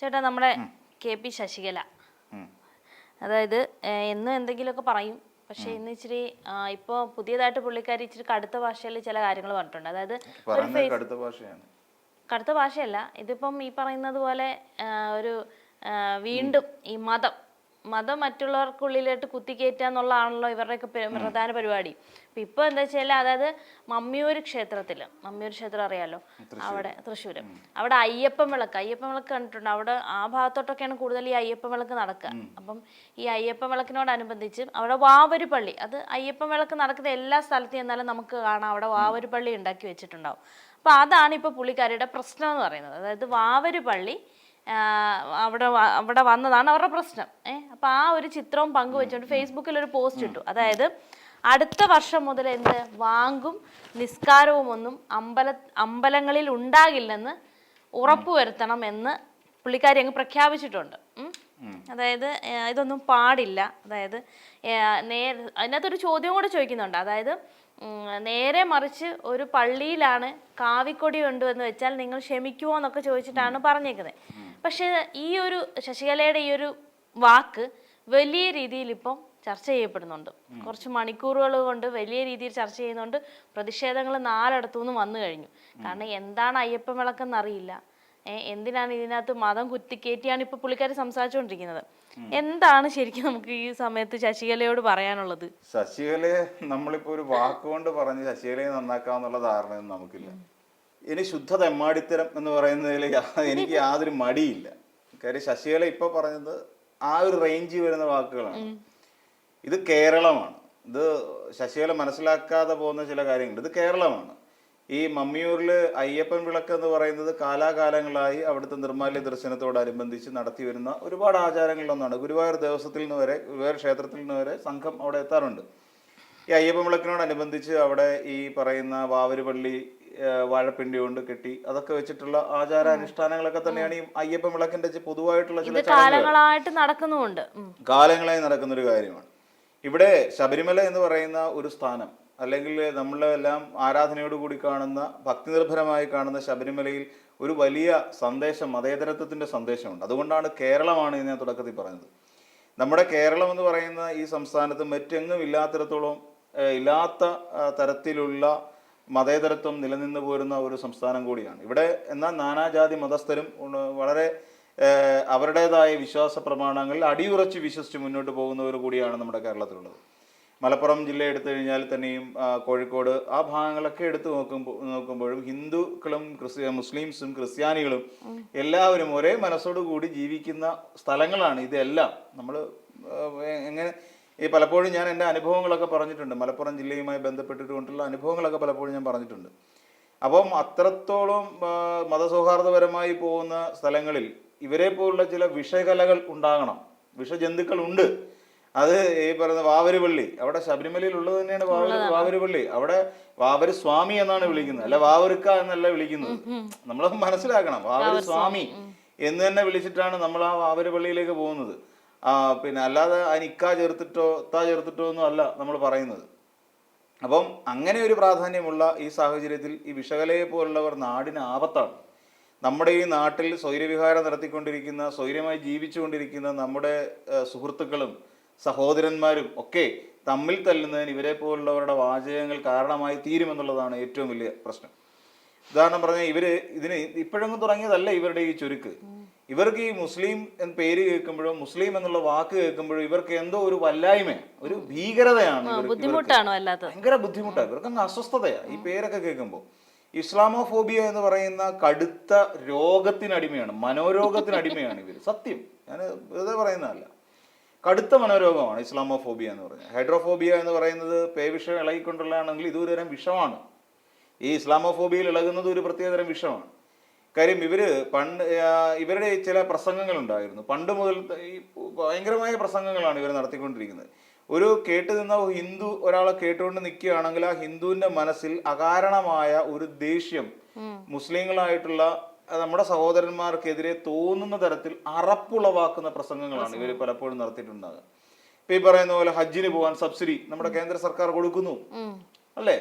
ചേട്ടാ നമ്മുടെ K P Sasikala. അതായത് എന്നും എന്തെങ്കിലുമൊക്കെ പറയും. പക്ഷെ ഇന്ന് ഇച്ചിരി ഇപ്പോൾ പുതിയതായിട്ട് പുള്ളിക്കാരി ഇച്ചിരി കടുത്ത ഭാഷയിൽ ചില കാര്യങ്ങൾ പറഞ്ഞിട്ടുണ്ട്. അതായത് ഒരു പറയുന്നത് ഫേസ് കടുത്ത ഭാഷയല്ല. ഇതിപ്പം ഈ പറയുന്നത് പോലെ ഒരു വീണ്ടും ഈ മതം മതം മറ്റുള്ളവർക്കുള്ളിലോട്ട് കുത്തിക്കയറ്റുക എന്നുള്ളതാണല്ലോ ഇവരുടെയൊക്കെ പ്രധാന പരിപാടി. അപ്പൊ ഇപ്പൊ എന്താ വെച്ചാൽ അതായത് മമ്മിയൂർ ക്ഷേത്രത്തിൽ മമ്മിയൂർ ക്ഷേത്രം അറിയാലോ? അവിടെ തൃശ്ശൂര്. അവിടെ അയ്യപ്പൻ വിളക്ക് അയ്യപ്പൻ വിളക്ക് കണ്ടിട്ടുണ്ട്. അവിടെ ആ ഭാഗത്തോട്ടൊക്കെയാണ് കൂടുതൽ ഈ അയ്യപ്പൻ വിളക്ക് നടക്കുക. അപ്പം ഈ അയ്യപ്പൻ വിളക്കിനോടനുബന്ധിച്ച് അവിടെ വാവരു പള്ളി അത് അയ്യപ്പൻ വിളക്ക് നടക്കുന്ന എല്ലാ സ്ഥലത്തും എന്നാലും നമുക്ക് കാണാം. അവിടെ വാവരു പള്ളി ഉണ്ടാക്കി വെച്ചിട്ടുണ്ടാവും. അപ്പൊ അതാണ് ഇപ്പൊ പുള്ളിക്കാരിയുടെ പ്രശ്നം എന്ന് പറയുന്നത്. അതായത് വാവര് പള്ളി അവിടെ അവിടെ വന്നതാണ് അവരുടെ പ്രശ്നം. ഏഹ് അപ്പൊ ആ ഒരു ചിത്രവും പങ്കുവെച്ചുകൊണ്ട് ഫേസ്ബുക്കിൽ ഒരു പോസ്റ്റ് ഇട്ടു. അതായത് അടുത്ത വർഷം മുതൽ എന്ത്? വാങ്കും നിസ്കാരവും ഒന്നും അമ്പല അമ്പലങ്ങളിൽ ഉണ്ടാകില്ലെന്ന് ഉറപ്പുവരുത്തണം എന്ന് പുള്ളിക്കാരി അങ്ങ് പ്രഖ്യാപിച്ചിട്ടുണ്ട്. അതായത് ഇതൊന്നും പാടില്ല. അതായത് നേ നേരെ അതിനകത്തൊരു ചോദ്യം കൂടെ ചോദിക്കുന്നുണ്ട്. അതായത് നേരെ മറിച്ച് ഒരു പള്ളിയിലാണ് കാവിക്കൊടി ഉണ്ട് എന്ന് വെച്ചാൽ നിങ്ങൾ ക്ഷമിക്കുമോ എന്നൊക്കെ ചോദിച്ചിട്ടാണ് പറഞ്ഞേക്കുന്നത്. പക്ഷേ ഈ ഒരു ശശികലയുടെ ഈ ഒരു വാക്ക് വലിയ രീതിയിൽ ഇപ്പം ചർച്ച ചെയ്യപ്പെടുന്നുണ്ട്. കുറച്ച് മണിക്കൂറുകൾ കൊണ്ട് വലിയ രീതിയിൽ ചർച്ച ചെയ്യുന്നുണ്ട്. പ്രതിഷേധങ്ങൾ നാലിടത്തു നിന്ന് വന്നു കഴിഞ്ഞു. കാരണം എന്താണ് അയ്യപ്പൻ വിളക്കെന്ന് അറിയില്ല എന്തിനാണ് ഇതിനകത്ത് മതം കുത്തിക്കയറ്റിയാണ് ഇപ്പൊ പുള്ളിക്കാരി സംസാരിച്ചുകൊണ്ടിരിക്കുന്നത് എന്താണ് ശരിക്കും നമുക്ക് ഈ സമയത്ത് ശശികലയോട് പറയാനുള്ളത്? ശശികലയെ നമ്മളിപ്പോ ഒരു വാക്കുകൊണ്ട് പറഞ്ഞ് ശശികലയെ നന്നാക്കാന്നുള്ള ധാരണയൊന്നും നമുക്കില്ല. ഇനി ശുദ്ധ തെമ്മാടിത്തരം എന്ന് പറയുന്നതിൽ എനിക്ക് യാതൊരു മടിയില്ല. കാര്യം ശശികല ഇപ്പൊ പറഞ്ഞത് ആ ഒരു റേഞ്ചിൽ വരുന്ന വാക്കുകളാണ്. ഇത് കേരളമാണ്. ഇത് ശശികല മനസ്സിലാക്കാതെ പോകുന്ന ചില കാര്യങ്ങളുണ്ട്. ഇത് കേരളമാണ്. ഈ മമ്മിയൂരിൽ അയ്യപ്പൻ വിളക്ക് എന്ന് പറയുന്നത് കാലാകാലങ്ങളായി അവിടുത്തെ നിർമ്മാല്യ ദർശനത്തോടനുബന്ധിച്ച് നടത്തി വരുന്ന ഒരുപാട് ആചാരങ്ങളിലൊന്നാണ്. ഗുരുവായൂർ ദേവസ്വത്തിൽ നിന്ന് വരെ ഗുരുവായൂർ ക്ഷേത്രത്തിൽ നിന്ന് വരെ സംഘം അവിടെ എത്താറുണ്ട്. ഈ അയ്യപ്പൻ വിളക്കിനോടനുബന്ധിച്ച് അവിടെ ഈ പറയുന്ന വാവരുപള്ളി വാഴപ്പിണ്ടി കൊണ്ട് കെട്ടി അതൊക്കെ വെച്ചിട്ടുള്ള ആചാരാനുഷ്ഠാനങ്ങളൊക്കെ തന്നെയാണ് ഈ അയ്യപ്പൻ വിളക്കിന്റെ പൊതുവായിട്ടുള്ള ചില കാലങ്ങളായിട്ട് നടക്കുന്നുണ്ട്. കാലങ്ങളായി നടക്കുന്ന ഒരു കാര്യമാണ്. ഇവിടെ ശബരിമല എന്ന് പറയുന്ന ഒരു സ്ഥാനം അല്ലെങ്കിൽ നമ്മളെല്ലാം ആരാധനയോട് കൂടി കാണുന്ന ഭക്തി നിർഭരമായി കാണുന്ന ശബരിമലയിൽ ഒരു വലിയ സന്ദേശം മതേതരത്വത്തിന്റെ സന്ദേശമുണ്ട്. അതുകൊണ്ടാണ് കേരളമാണ് ഞാൻ തുടക്കത്തിൽ പറഞ്ഞത്. നമ്മുടെ കേരളം എന്ന് പറയുന്ന ഈ സംസ്ഥാനത്ത് മറ്റെങ്ങും ഇല്ലാത്തിടത്തോളം ഇല്ലാത്ത തരത്തിലുള്ള മതേതരത്വം നിലനിന്നു പോരുന്ന ഒരു സംസ്ഥാനം കൂടിയാണ്. ഇവിടെ എന്നാൽ നാനാജാതി മതസ്ഥരും വളരെ അവരുടേതായ വിശ്വാസ പ്രമാണങ്ങളിൽ അടിയുറച്ച് വിശ്വസിച്ച് മുന്നോട്ട് പോകുന്നവർ കൂടിയാണ് നമ്മുടെ കേരളത്തിലുള്ളത്. മലപ്പുറം ജില്ല എടുത്തു കഴിഞ്ഞാൽ തന്നെയും കോഴിക്കോട് ആ ഭാഗങ്ങളൊക്കെ എടുത്തു നോക്കുമ്പോൾ നോക്കുമ്പോഴും ഹിന്ദുക്കളും ക്രിസ്ത്യ മുസ്ലിംസും ക്രിസ്ത്യാനികളും എല്ലാവരും ഒരേ മനസ്സോടു കൂടി ജീവിക്കുന്ന സ്ഥലങ്ങളാണ് ഇതെല്ലാം. നമ്മൾ എങ്ങനെ ഈ പലപ്പോഴും ഞാൻ എന്റെ അനുഭവങ്ങളൊക്കെ പറഞ്ഞിട്ടുണ്ട്. മലപ്പുറം ജില്ലയുമായി ബന്ധപ്പെട്ടിട്ടുകൊണ്ടുള്ള അനുഭവങ്ങളൊക്കെ പലപ്പോഴും ഞാൻ പറഞ്ഞിട്ടുണ്ട്. അപ്പം അത്രത്തോളം മതസൗഹാർദ്ദപരമായി പോകുന്ന സ്ഥലങ്ങളിൽ ഇവരെ പോലുള്ള ചില വിഷകലകൾ ഉണ്ടാകണം. വിഷജന്തുക്കൾ ഉണ്ട് അത് ഈ പറയുന്ന വാവരുപള്ളി അവിടെ ശബരിമലയിൽ ഉള്ളത് തന്നെയാണ് വാവര് വാവരുപള്ളി. അവിടെ വാവര് സ്വാമി എന്നാണ് വിളിക്കുന്നത്. അല്ല വാവരുക്ക എന്നല്ല വിളിക്കുന്നത്. നമ്മൾ മനസ്സിലാക്കണം. വാവര് സ്വാമി എന്ന് തന്നെ വിളിച്ചിട്ടാണ് നമ്മൾ ആ വാവരുപള്ളിയിലേക്ക് പോകുന്നത്. പിന്നെ അല്ലാതെ അതിന് ഇക്ക ചേർത്തിട്ടോ ത ചേർത്തിട്ടോ ഒന്നും അല്ല നമ്മൾ പറയുന്നത്. അപ്പം അങ്ങനെ ഒരു പ്രാധാന്യമുള്ള ഈ സാഹചര്യത്തിൽ ഈ വിഷകലയെ പോലുള്ളവർ നാടിന് ആപത്താണ്. നമ്മുടെ ഈ നാട്ടിൽ സ്വൈര്യവിഹാരം നടത്തിക്കൊണ്ടിരിക്കുന്ന സ്വൈര്യമായി ജീവിച്ചുകൊണ്ടിരിക്കുന്ന നമ്മുടെ സുഹൃത്തുക്കളും സഹോദരന്മാരും ഒക്കെ തമ്മിൽ തല്ലുന്നതിന് ഇവരെ പോലുള്ളവരുടെ വാചകങ്ങൾ കാരണമായി തീരുമെന്നുള്ളതാണ് ഏറ്റവും വലിയ പ്രശ്നം. ഉദാഹരണം പറഞ്ഞാൽ ഇവർ ഇതിന് ഇപ്പോഴൊന്നും തുടങ്ങിയതല്ല ഇവരുടെ ഈ ചുരുക്ക്. ഇവർക്ക് ഈ മുസ്ലിം എന്ന് പേര് കേൾക്കുമ്പോഴോ മുസ്ലിം എന്നുള്ള വാക്ക് കേൾക്കുമ്പോഴോ ഇവർക്ക് എന്തോ ഒരു വല്ലായ്മ ഒരു ഭീകരതയാണ് ബുദ്ധിമുട്ടാണ് ഭയങ്കര ബുദ്ധിമുട്ടാണ്. ഇവർക്ക് അസ്വസ്ഥതയാണ് ഈ പേരൊക്കെ കേൾക്കുമ്പോൾ ഇസ്ലാമോഫോബിയ എന്ന് പറയുന്ന കടുത്ത രോഗത്തിനടിമയാണ്. മനോരോഗത്തിനടിമയാണ് ഇവർ സത്യം. ഞാൻ വെറുതെ പറയുന്നതല്ല. കടുത്ത മനോരോഗമാണ് ഇസ്ലാമോഫോബിയ എന്ന് പറയുന്നത്. ഹൈഡ്രോഫോബിയ എന്ന് പറയുന്നത് പേവിഷം ഇളകിക്കൊണ്ടുള്ളതാണെങ്കിൽ ഇതൊരു തരം വിഷമാണ്. ഈ ഇസ്ലാമോഫോബിയയിൽ ഇളകുന്നത് ഒരു പ്രത്യേകതരം വിഷമാണ്. കാര്യം ഇവർ പണ്ട് ഇവരുടെ ചില പ്രസംഗങ്ങൾ ഉണ്ടായിരുന്നു പണ്ട് മുതൽ ഈ ഭയങ്കരമായ പ്രസംഗങ്ങളാണ് ഇവർ നടത്തിക്കൊണ്ടിരിക്കുന്നത്. ഒരു കേട്ട് നിന്ന ഹിന്ദു ഒരാളെ കേട്ടുകൊണ്ട് നിൽക്കുകയാണെങ്കിൽ ആ ഹിന്ദുവിന്റെ മനസ്സിൽ അകാരണമായ ഒരു ദേഷ്യം മുസ്ലിങ്ങളായിട്ടുള്ള നമ്മുടെ സഹോദരന്മാർക്കെതിരെ തോന്നുന്ന തരത്തിൽ അറപ്പുളവാക്കുന്ന പ്രസംഗങ്ങളാണ് ഇവർ പലപ്പോഴും നടത്തിയിട്ടുണ്ടാകുക ഇപ്പൊ ഈ പറയുന്ന പോലെ ഹജ്ജിന് പോകാൻ സബ്സിഡി നമ്മുടെ കേന്ദ്ര സർക്കാർ കൊടുക്കുന്നു. അല്ലേ?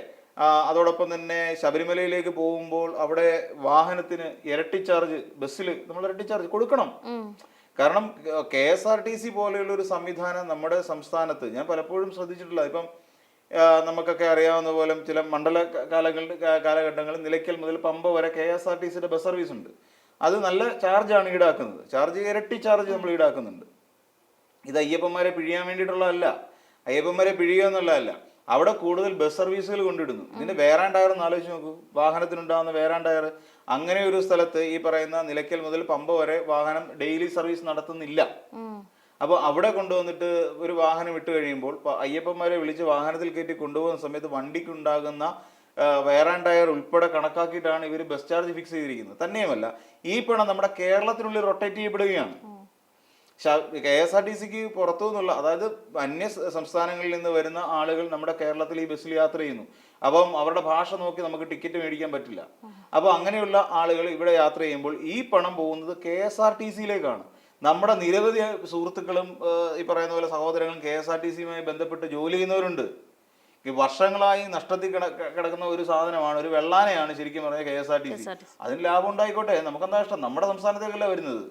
അതോടൊപ്പം തന്നെ ശബരിമലയിലേക്ക് പോകുമ്പോൾ അവിടെ വാഹനത്തിന് ഇരട്ടി ചാർജ് ബസ്സിൽ നമ്മൾ ഇരട്ടി ചാർജ് കൊടുക്കണം. കാരണം K S R T C പോലെയുള്ള ഒരു സംവിധാനം നമ്മുടെ സംസ്ഥാനത്ത് ഞാൻ പലപ്പോഴും ശ്രദ്ധിച്ചിട്ടില്ല ഇപ്പം നമുക്കൊക്കെ അറിയാവുന്ന പോലെ ചില മണ്ഡല കാലങ്ങളുടെ കാലങ്ങളിൽ കാലഘട്ടങ്ങളിൽ നിലയ്ക്കൽ മുതൽ പമ്പ വരെ കെ എസ് ആർ ടി സിയുടെ ബസ് സർവീസ് ഉണ്ട്. അത് നല്ല ചാർജാണ് ഈടാക്കുന്നത്. ചാർജ് ഇരട്ടി ചാർജ് നമ്മൾ ഈടാക്കുന്നുണ്ട്. ഇത് അയ്യപ്പന്മാരെ പിഴിയാൻ വേണ്ടിയിട്ടുള്ളതല്ല. അയ്യപ്പന്മാരെ പിഴിയുക എന്നുള്ളതല്ല. അവിടെ കൂടുതൽ ബസ് സർവീസുകൾ കൊണ്ടിടുന്നു. ഇതിന്റെ വേറാൻ ടയർ ഒന്ന് ആലോചിച്ച് നോക്കൂ. വാഹനത്തിനുണ്ടാകുന്ന വേറാൻ ടയർ. അങ്ങനെ ഒരു സ്ഥലത്ത് ഈ പറയുന്ന നിലയ്ക്കൽ മുതൽ പമ്പ വരെ വാഹനം ഡെയിലി സർവീസ് നടത്തുന്നില്ല. അപ്പോൾ അവിടെ കൊണ്ടുവന്നിട്ട് ഒരു വാഹനം ഇട്ട് കഴിയുമ്പോൾ അയ്യപ്പന്മാരെ വിളിച്ച് വാഹനത്തിൽ കയറ്റി കൊണ്ടുപോകുന്ന സമയത്ത് വണ്ടിക്കുണ്ടാകുന്ന വേറാൻ ടയർ ഉൾപ്പെടെ കണക്കാക്കിയിട്ടാണ് ഇവർ ബസ് ചാർജ് ഫിക്സ് ചെയ്തിരിക്കുന്നത്. തന്നെയുമല്ല ഈ പണം നമ്മുടെ കേരളത്തിനുള്ളിൽ റൊട്ടേറ്റ് ചെയ്യപ്പെടുകയാണ്. കെ എസ് ആർ ടി സിക്ക് പുറത്തു നിന്നുള്ള അതായത് അന്യ സംസ്ഥാനങ്ങളിൽ നിന്ന് വരുന്ന ആളുകൾ നമ്മുടെ കേരളത്തിൽ ഈ ബസ്സിൽ യാത്ര ചെയ്യുന്നു. അപ്പം അവരുടെ ഭാഷ നോക്കി നമുക്ക് ടിക്കറ്റ് മേടിക്കാൻ പറ്റില്ല. അപ്പോൾ അങ്ങനെയുള്ള ആളുകൾ ഇവിടെ യാത്ര ചെയ്യുമ്പോൾ ഈ പണം പോകുന്നത് കെ എസ് ആർ ടി സിയിലേക്കാണ്. നമ്മുടെ നിരവധി സുഹൃത്തുക്കളും ഈ പറയുന്ന പോലെ സഹോദരങ്ങളും കെ എസ് ആർ ടി സിയുമായി ബന്ധപ്പെട്ട് ജോലി ചെയ്യുന്നവരുണ്ട്. ഈ വർഷങ്ങളായി നഷ്ടത്തിൽ കിടക്കുന്ന ഒരു സാധനമാണ് ഒരു വെള്ളാനയാണ് ശരിക്കും പറഞ്ഞാൽ K S R T C. അതിന് ലാഭം ഉണ്ടായിക്കോട്ടെ. നമുക്കെന്താ ഇഷ്ടം നമ്മുടെ സംസ്ഥാനത്തേക്കല്ല വരുന്നത്.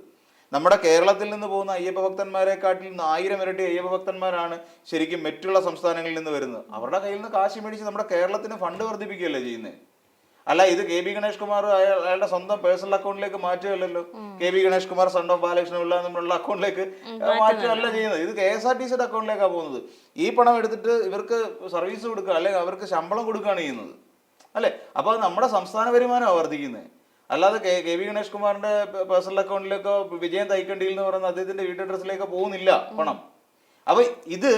നമ്മുടെ കേരളത്തിൽ നിന്ന് പോകുന്ന അയ്യപ്പ ഭക്തന്മാരെക്കാട്ടിൽ നിന്ന് ആയിരം ഇരട്ടി അയ്യപ്പ ഭക്തന്മാരാണ് ശരിക്കും മറ്റുള്ള സംസ്ഥാനങ്ങളിൽ നിന്ന് വരുന്നത്. അവരുടെ കയ്യിൽ നിന്ന് കാശ് മേടിച്ച് നമ്മുടെ കേരളത്തിന് ഫണ്ട് വർദ്ധിപ്പിക്കുകയല്ലേ ചെയ്യുന്നത് അല്ല ഇത് കെ ബി ഗണേഷ് കുമാർ അയാൾ അയാളുടെ സ്വന്തം പേഴ്സണൽ അക്കൗണ്ടിലേക്ക് മാറ്റുകയല്ലല്ലോ. K B Ganesh Kumar son of Balakrishna Pillai എന്നുള്ള അക്കൗണ്ടിലേക്ക് മാറ്റുകയല്ല ചെയ്യുന്നത്. ഇത് കെ എസ് ആർ ടി സിയുടെ അക്കൗണ്ടിലേക്കാണ് പോകുന്നത്. ഈ പണം എടുത്തിട്ട് ഇവർക്ക് സർവീസ് കൊടുക്കുക അല്ലെങ്കിൽ അവർക്ക് ശമ്പളം കൊടുക്കുകയാണ് ചെയ്യുന്നത്. അല്ലെ? അപ്പൊ നമ്മുടെ സംസ്ഥാന വരുമാനമാണ് വർദ്ധിക്കുന്നത് അല്ലാതെ കെ കെ വി ഗണേഷ് കുമാറിന്റെ പേഴ്സണൽ അക്കൗണ്ടിലേക്കോ വിജയം തൈക്കണ്ടിയിൽ എന്ന് പറയുന്ന അദ്ദേഹത്തിന്റെ വീട്ടു അഡ്രസ്സിലേക്കോ പോകുന്നില്ല പണം. അപ്പൊ ഇത്